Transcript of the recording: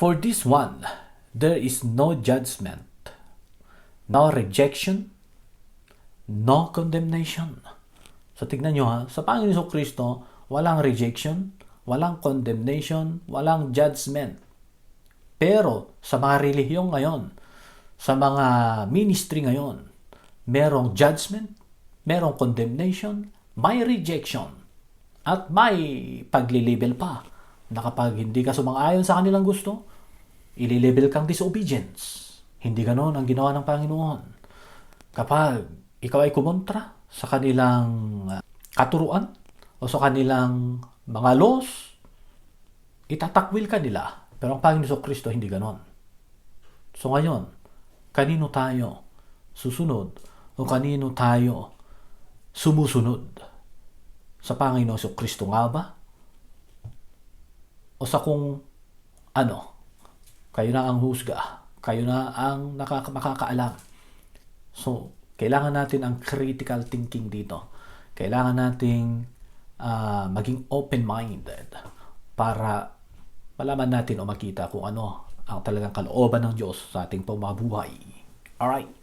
For this one, there is no judgment, no rejection, no condemnation. So tignan nyo ha, sa Panginoon Kristo, walang rejection, walang condemnation, walang judgment. Pero sa mga relihiyon ngayon, sa mga ministry ngayon, merong judgment, merong condemnation, may rejection, at may paglilibel pa na kapag hindi ka sumang-ayon sa kanilang gusto, ililibel kang disobedience. Hindi ganon ang ginawa ng Panginoon. Kapag ikaw ay kumontra sa kanilang uh, katuruan o sa kanilang mga laws, itatakwil ka nila. Pero ang Panginoon Kristo hindi ganon. So ngayon, kanino tayo susunod o kanino tayo sumusunod? Sa Panginoon Kristo nga ba? O sa kung ano, kayo na ang husga, kayo na ang nakaka- makakaalam. So, kailangan natin ang critical thinking dito. Kailangan nating ah, maging open-minded para malaman natin o makita kung ano ang talagang kalooban ng Diyos sa ating pamabuhay. Alright.